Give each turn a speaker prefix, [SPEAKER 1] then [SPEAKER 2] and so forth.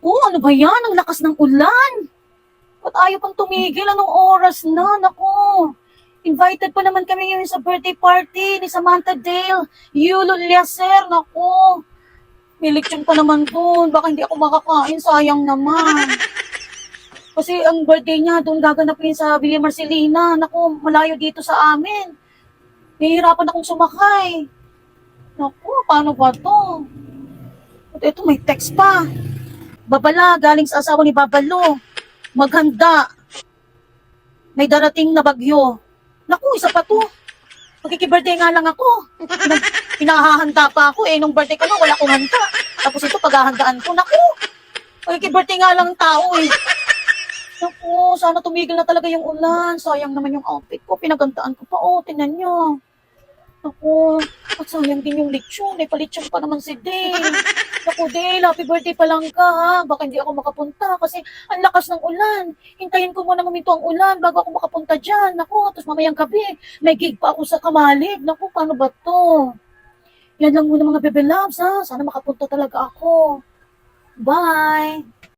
[SPEAKER 1] ano ba yan? Ang lakas ng ulan. Ba't ayaw pang tumigil? Anong oras na? Naku. Invited pa naman kami ngayon sa birthday party ni Samantha Dale. Yulo Liaser. Naku. May pa naman dun. Baka hindi ako makakain. Sayang naman. Kasi ang birthday niya doon gaganapin sa Villa Marcelina. Naku, malayo dito sa amin. Nahihirapan akong sumakay. Naku, paano ba to? At ito, may text pa. Babala, galing sa asawa ni Babalo. Maghanda. May darating na bagyo. Naku, isa pa to. Magkikibirthday nga lang ako. Pinahahanda pa ako eh. Nung birthday ko na, wala akong handa. Tapos ito, paghahandaan ko. Naku, magkikibirthday nga lang ng tao eh. Naku, sana tumigil na talaga yung ulan. Sayang naman yung outfit ko. Pinagandaan ko pa. Oh, tinan nyo. Naku, at sayang din yung lechon. Eh, palechon pa naman si Dale. Naku, Dale, happy birthday pa lang ka, ha? Baka hindi ako makapunta kasi ang lakas ng ulan. Hintayin ko muna huminto ang ulan bago ako makapunta dyan. Naku, tapos mamayang gabi, may gig pa ako sa Kamalig. Naku, paano ba to? Yan lang muna mga bebe loves, ha? Sana makapunta talaga ako. Bye!